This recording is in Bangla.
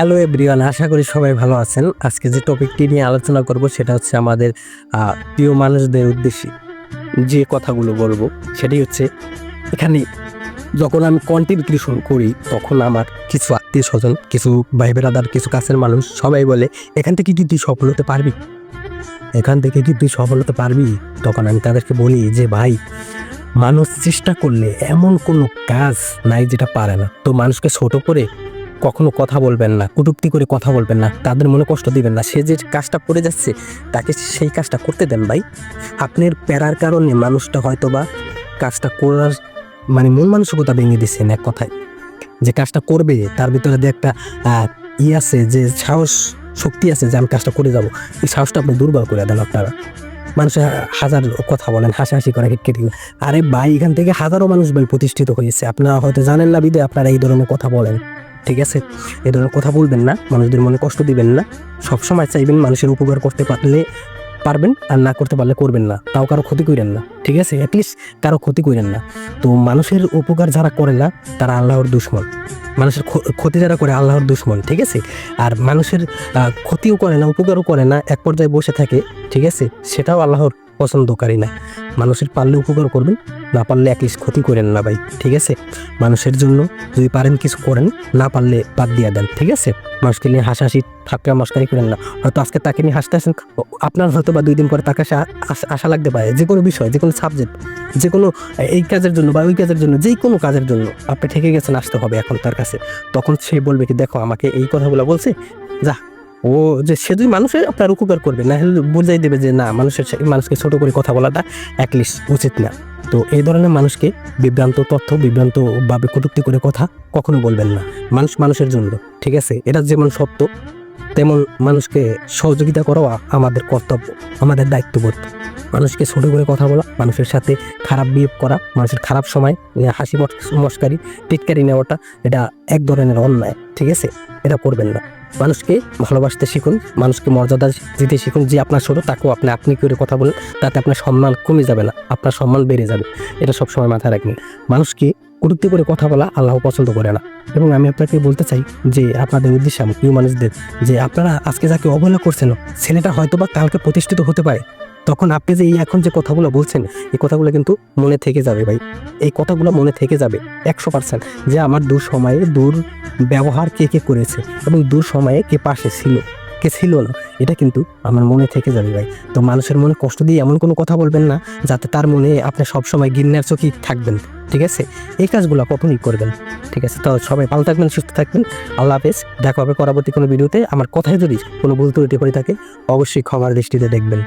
হ্যালো এভরিওয়ান, আশা করি সবাই ভালো আছেন। আজকে যে টপিকটি নিয়ে আলোচনা করব সেটা হচ্ছে আমাদের প্রিয় মানুষদের উদ্দেশ্যে। যে কথাগুলো বলব, সেটি হচ্ছে এখানে যখন আমি কন্টেন্ট ক্রিয়েশন করি, তখন আমার কিছু আত্মীয় স্বজন কিছু ভাই বেড়াদার কিছু কাছের মানুষ সবাই বলে, এখান থেকে কি তুই সফল হতে পারবি? এখান থেকে কি তুই সফল হতে পারবি? তখন আমি তাদেরকে বলি যে, ভাই, মানুষ চেষ্টা করলে এমন কোনো কাজ নাই যেটা পারে না। তো মানুষকে ছোট করে কখনো কথা বলবেন না, কটূক্তি করে কথা বলবেন না, তাদের মনে কষ্ট দিবেন না। সে যে কাজটা করে যাচ্ছে, তাকে সেই কাজটা করতে দেন ভাই। আপনার প্যারার কারণে মানুষটা হয়তো বা কাজটা করার মানে মন মানসিকতা ভেঙে দিচ্ছেন এক কথায়। যে কাজটা করবে, তার ভিতরে যে একটা ই আছে, যে সাহস, শক্তি আছে যে আমি কাজটা করে যাব, এই সাহসটা আপনি দুর্বল করে দেন আপনারা। মানুষের হাজার কথা বলেন, হাসাহাসি করে কেটে আরে ভাই, এখান থেকে হাজারো মানুষ ভাই প্রতিষ্ঠিত হয়েছে। আপনারা হয়তো জানেন না, বিদে, আপনারা এই ধরনের কথা বলেন। ঠিক আছে? এ ধরনের কথা বলবেন না, মানুষদের মনে কষ্ট দিবেন না। সবসময় চাইবেন মানুষের উপকার করতে পারলে পারবেন, আর না করতে পারলে করবেন না। তাও কারও ক্ষতি করেন না, ঠিক আছে? অ্যাটলিস্ট কারও ক্ষতি করেন না। তো মানুষের উপকার যারা করে না, তারা আল্লাহর দুশ্মন। মানুষের ক্ষতি যারা করে, আল্লাহর দুশ্মন, ঠিক আছে? আর মানুষের ক্ষতিও করে না, উপকারও করে না, এক পর্যায়ে বসে থাকে, ঠিক আছে? সেটাও আল্লাহর পছন্দকারী না মানুষের পারলে উপকার করবেন, না পারলে অ্যাটলিস্ট ক্ষতি করেন না ভাই, ঠিক আছে? মানুষের জন্য যদি পারেন কিছু করেন, না পারলে বাদ দিয়ে দেন, ঠিক আছে? মানুষকে নিয়ে হাসাহাসি ঠাক্কা মস্কারি করেন না। হয়তো আজকে তাকে নিয়ে হাসতে আসেন আপনার হয়তো বা দুই দিন পরে তাকে আশা লাগতে পারে, যে কোনো বিষয়, যে কোনো সাবজেক্ট যে কোনো, এই কাজের জন্য বা ওই কাজের জন্য যেই কোনো কাজের জন্য আপনি ঠেকে গেছেন, আসতে হবে এখন তার কাছে। তখন সে বলবে কি, দেখো, আমাকে এই কথাগুলো বলছে, যা ও যে সে যদি মানুষের আপনার উপকার করবে, না হলে বুঝাই দেবে যে না, মানুষের মানুষকে ছোট করে কথা বলাটা অ্যাটলিস্ট উচিত না। তো এই ধরনের মানুষকে বিভ্রান্ত তথ্য বিভ্রান্ত ভাবে কটুক্তি করে কথা কখনো বলবেন না। মানুষ মানুষের জন্য, ঠিক আছে? এটা যেমন সত্য তেমন মানুষকে সহযোগিতা করাও আমাদের কর্তব্য, আমাদের দায়িত্ববোধ। মানুষকে ছোট করে কথা বলা, মানুষের সাথে খারাপ বিহেভ করা, মানুষের খারাপ সময় হাসি মস্কারি, টিটকারি নেওয়াটা, এটা এক ধরনের অন্যায়, ঠিক আছে? এটা করবেন না। মানুষকে ভালোবাসতে শিখুন, মানুষকে মর্যাদা দিতে শিখুন, যে আপনার ছোট, তাকেও আপনি আপনি করে কথা বলেন, তাতে আপনার সম্মান কমে যাবে না, আপনার সম্মান বেড়ে যাবে। এটা সবসময় মাথায় রাখবেন। মানুষকে কটূক্তি করে কথা বলা আল্লাহ পছন্দ করে না। এবং আমি আপনাকে বলতে চাই যে, আপনাদের উদ্দেশ্যে আমি প্রিয় মানুষদের যে আপনারা আজকে যাকে অবহেলা করছেন ছেলেটা হয়তো বা কালকে প্রতিষ্ঠিত হতে পারে। তখন আপনি যে এই এখন যে কথাগুলো বলছেন, এই কথাগুলো কিন্তু মনে থেকে যাবে ভাই। এই কথাগুলো মনে থেকে যাবে একশো পার্সেন্ট যে আমার দূর সময়ে দূর ব্যবহার কে কে করেছে এবং দূর সময়ে কে পাশে ছিল, কে ছিল না, এটা কিন্তু আমার মনে থেকে যাবে ভাই। তো মানুষের মনে কষ্ট দিয়ে এমন কোনো কথা বলবেন না, যাতে তার মনে আপনি সবসময় গিন্নার চোখেই থাকবেন। ঠিক আছে? এই কাজগুলো কখনই করবেন ঠিক আছে? তো সবাই ভালো থাকবেন, সুস্থ থাকবেন। আল্লাহ হাফেজ। দেখা হবে পরবর্তী কোনো ভিডিওতে। আমার কথায় যদি কোনো ভুল ত্রুটি করে থাকে, অবশ্যই ক্ষমার দৃষ্টিতে দেখবেন।